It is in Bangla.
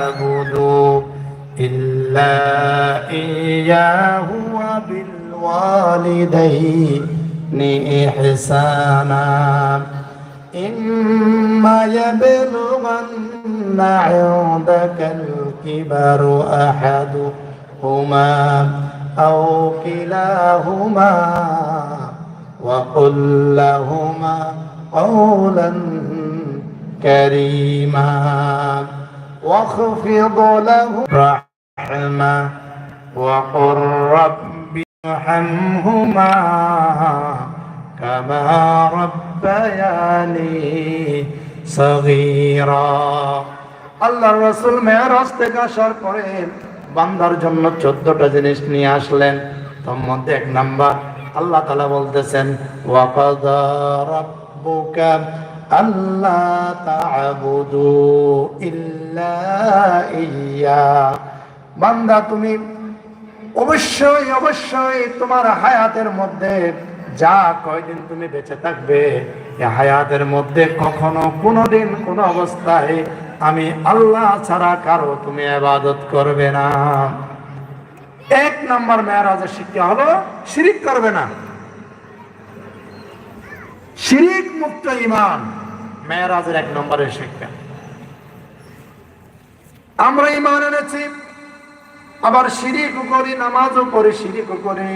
تعبدوا إلا إياه وبالوالدين إحسانا. إما يبلغن عندك الكبر أحدهما أو كلاهما وقل لهما قولا كريما. واخفض له رحمة وقل رب ارحمهما كما ربياني صغيرا আল্লাহ রসুল মেয়রাজ থেকে আসার পরে বান্দার জন্য চোদ্দটা জিনিস নিয়ে আসলেন তার মধ্যে এক নাম্বার আল্লাহ তালা বলতেছেন ওয়াকাদা রাব্বুকা আল্লাহ তা'বুদু ইল্লা ইয়্যা বান্দা তুমি অবশ্যই অবশ্যই তোমার হায়াতের মধ্যে যা কয়দিন তুমি বেঁচে থাকবে হায়াতের মধ্যে কখনো কোনোদিন কোনো অবস্থায় আমি আল্লাহ ছাড়া কারও তুমি আবাদত করবে না। এক নম্বর মেয়ারাজের শিক্ষা হলো শিরিক করবে না। শিরিক মুক্ত ইমান, মেয়ারাজের এক নম্বরের শিক্ষা। আমরা ইমান এনেছি। আবার সিঁড়ি করি নামাজও করি সিঁড়ি করি